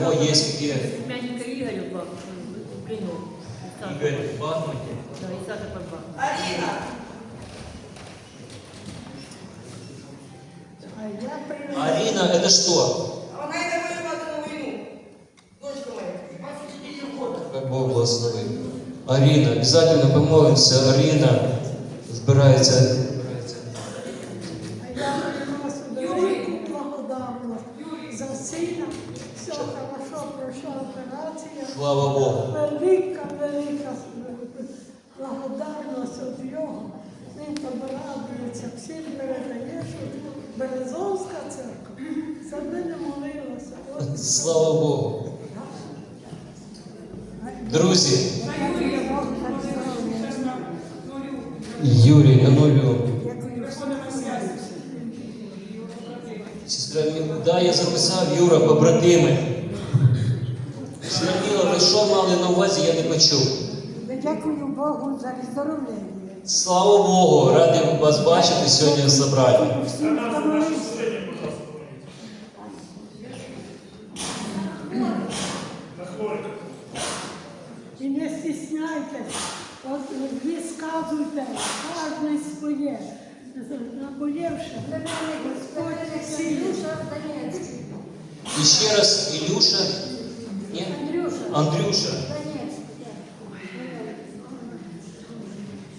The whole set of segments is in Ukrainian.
кого є які Племянника Игоря в Бах- в плену. Саша. Ігор в Бахмуті. Да, и Саша под Бахмутом. Аріна, А я привела. Арина, это что? а вона йде воювати на війну. Дочка моя. 24 года. Как Бог благословит. Арина, обязательно помолимся. Арина збирається. збирається. А я приношу велику благодарність за сина. Все хорошо, пройшла операція. Слава Богу. Велика, велика благодарність від його. Він радується, всім передає, що Березовська церква за мене молилася. Слава Богу. Друзі. Юрій нулю. Сестра да, я записав Юра, побратими. Що мали на увазі, я не почув. Дякую Богу за здоров'я. Слава Богу, радий вас бачити сьогодні в собранні. І не стісняйтесь, ви сказуйте, кожен своє. Наболівши, Господь сильний. І ще раз Ілюша. Ні? Андрюша.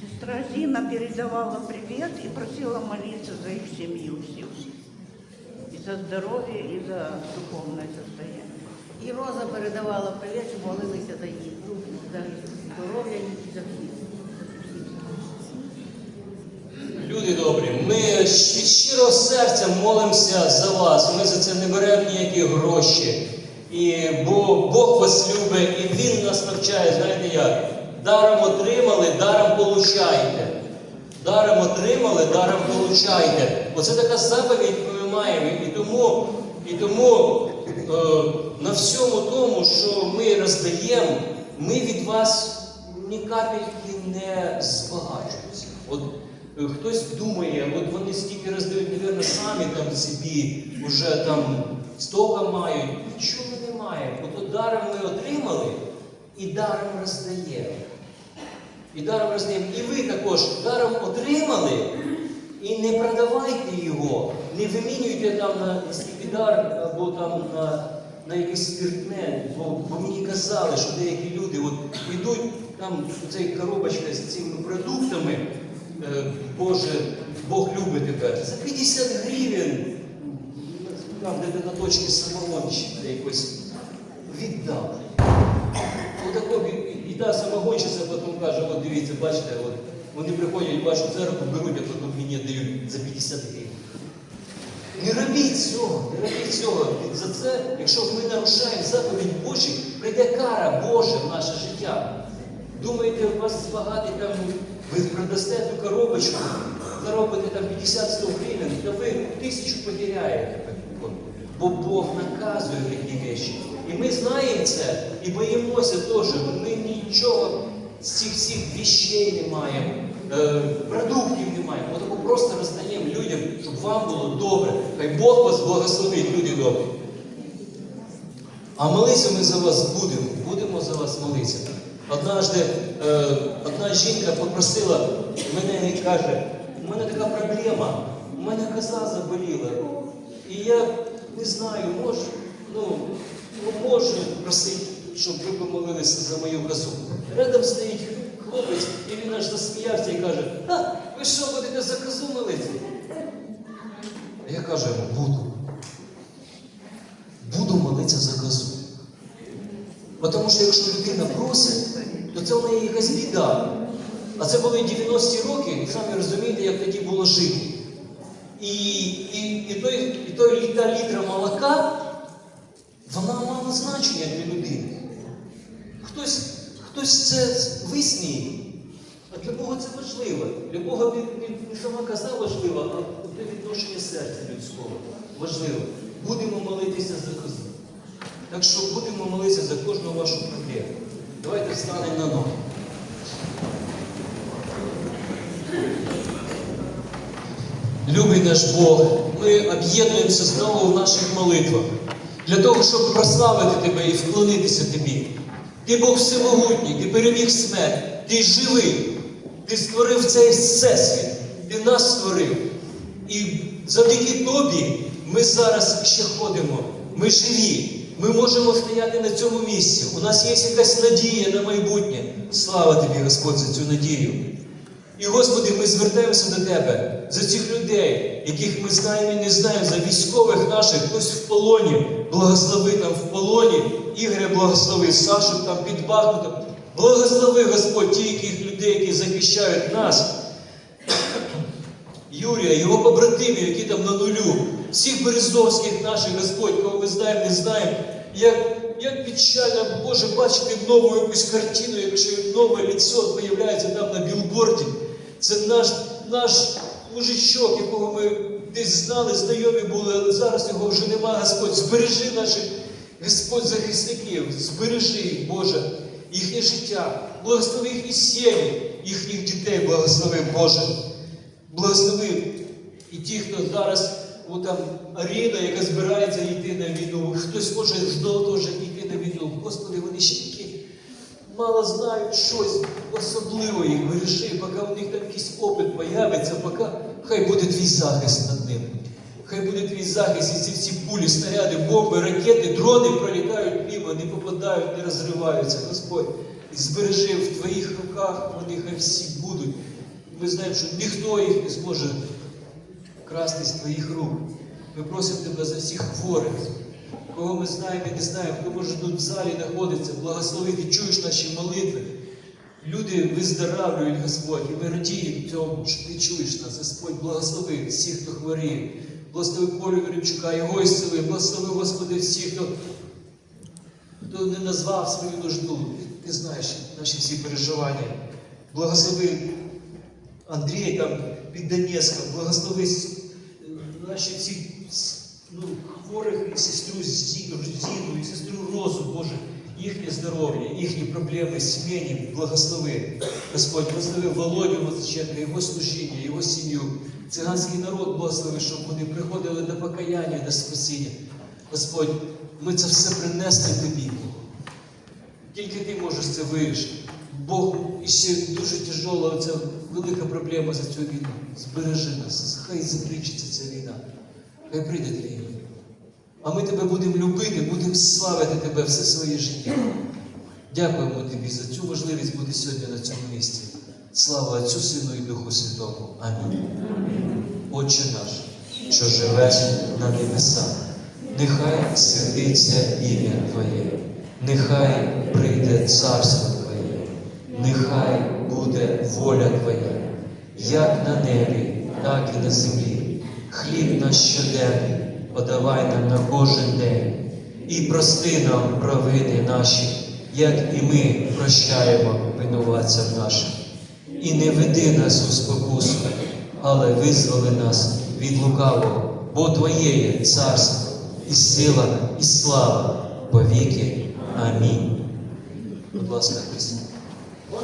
Сестра Зина передавала привет и просила молиться за их семью всю. И за здоровье, и за духовное состояние. І Роза передавала привіт, щоб молилися за їх, за здоров'я і за всіх. Люди добрі, ми від щирого серця молимося за вас. Ми за це не беремо ніякі гроші. І бо Бог вас любить, і Він нас навчає, знаєте як? Даром отримали, даром получайте. Даром отримали, даром получайте. Оце така заповідь, яку ми маємо. І тому, і тому е, на всьому тому, що ми роздаємо, ми від вас ні капельки не збагачуємося. От е, хтось думає, от вони стільки роздають, мабуть, самі там собі вже там столько мають. Нічого ми не маємо. Даром ми отримали і даром роздаємо. І даром роздаємо. І ви також даром отримали і не продавайте його, не вимінюйте там на, скіпідар або там на, на якесь спиртне. Бо, бо мені казали, що деякі люди от йдуть там цей коробочка з цими продуктами. Е, Боже, Бог любить тебе. За 50 гривень, там де на точці самогонщика якось віддав. Отако та самогонщиця потім каже, от дивіться, бачите, от, вони приходять вашу церкву, беруть, а потім мені дають за 50 гривень. Не робіть цього, не робіть цього. За це, якщо ми нарушаємо заповідь Божі, прийде кара Божа в наше життя. Думаєте, у вас збагатий там, ви продасте ту коробочку, заробите там 50-100 гривень, то ви тисячу потеряєте. Бо Бог наказує такі речі. І ми знаємо це і боїмося теж. Ми нічого з цих всіх віщей не маємо, е, продуктів не маємо. Ми просто роздаємо людям, щоб вам було добре. Хай Бог вас благословить, люди добрі. А молитися ми за вас будемо, будемо за вас молитися. Однажды е, одна жінка попросила мене і каже, у мене така проблема, у мене коза заболіла. І я не знаю, може, ну, можу просити, щоб ви помолилися за мою козу. Рядом стоїть хлопець, і він аж засміявся і каже, а, ви що будете за козу молити? А я кажу йому, буду. Буду молитися за. Бо Тому що якщо людина просить, то це в неї якась біда. А це були 90-ті роки, і самі розумієте, як тоді було жити. І, і, і, той, і той та літра молока, вона мала значення для людини. Хтось, хтось це висміє, а для Бога це важливо. Для Бога не сама каза важлива, а те відношення серця людського важливо. Будемо молитися за козу. Так що будемо молитися за кожну вашу проблему. Давайте встанемо на ноги. Любий наш Бог, ми об'єднуємося знову в наших молитвах. для того, щоб прославити тебе і вклонитися тобі. Ти Бог всемогутній, ти переміг смерть, ти живий, ти створив цей всесвіт, ти нас створив. І завдяки тобі ми зараз ще ходимо. Ми живі. Ми можемо стояти на цьому місці. У нас є якась надія на майбутнє. Слава тобі, Господь, за цю надію. І, Господи, ми звертаємося до Тебе за цих людей, яких ми знаємо і не знаємо, за військових наших, хтось в полоні, благослови там в полоні, Ігоря благослови, Сашу там під Бахмутом. Благослови, Господь, ті, яких людей, які захищають нас. Юрія, його побратимів, які там на нулю, всіх березовських наших, Господь, кого ми знаємо, не знаємо. Як, як печально, Боже, бачити нову якусь картину, якщо нове ліцо появляється там на білборді. Це наш, наш мужичок, якого ми десь знали, знайомі були, але зараз його вже нема, Господь. Збережи наших, Господь, захисників, збережи їх, Боже, їхнє життя, благослови їхні сім'ї, їхніх дітей, благослови, Боже. Благослови і ті, хто зараз, о, там Аріна, яка збирається йти на війну, хтось може знову теж йти на війну. Господи, вони ще такі мало знають щось особливе їх бережи, поки у них там якийсь опит появиться, поки хай буде твій захист над ним. Хай буде твій захист, і ці всі пулі, снаряди, бомби, ракети, дрони пролітають мимо, не попадають, не розриваються. Господь, збережи в твоїх руках, вони хай всі будуть. Ми знаємо, що ніхто їх не зможе красти з твоїх рук. Ми просимо тебе за всіх хворих, кого ми знаємо і не знаємо, хто може тут в залі знаходиться, благослови, ти чуєш наші молитви. Люди виздоравлюють, Господь, і ми радіємо цьому, що ти чуєш нас, Господь, благослови всіх, хто хворіє. Благослови Колю Веремчука, його ісцели, благослови, Господи, всіх, хто, хто не назвав свою нужду. Ти, знаєш наші всі переживання. Благослови Андрій там під Донецьком, благослови наші всі ну, хворих і сестру Зіну, і сестру Розу, Боже, їхнє здоров'я, їхні проблеми, сім'ї, благослови. Господь, благослови Володю Мазиченка, його служіння, його сім'ю. Циганський народ благослови, щоб вони приходили до покаяння, до спасіння. Господь, ми це все принесли тобі. Тільки ти можеш це вирішити. Бог і ще дуже тяжола ця велика проблема за цю війну. Збережи нас, хай закінчиться ця війна, хай прийде твій мир. А ми тебе будемо любити, будемо славити тебе все своє життя. Дякуємо тобі за цю можливість бути сьогодні на цьому місці. Слава Отцю, Сину і Духу Святому. Амінь. Отче наш, що живеш на небесах, нехай святиться ім'я Твоє, нехай прийде царство Твоє, нехай буде воля Твоя, як на небі, так і на землі. Хліб наш щоденний подавай нам на кожен день, і прости нам провини наші, як і ми прощаємо винуватцям нашим. І не веди нас у спокусу, але визволи нас від лукавого, бо Твоє є царство, і сила, і слава повіки. Амінь. Будь ласка, Христі.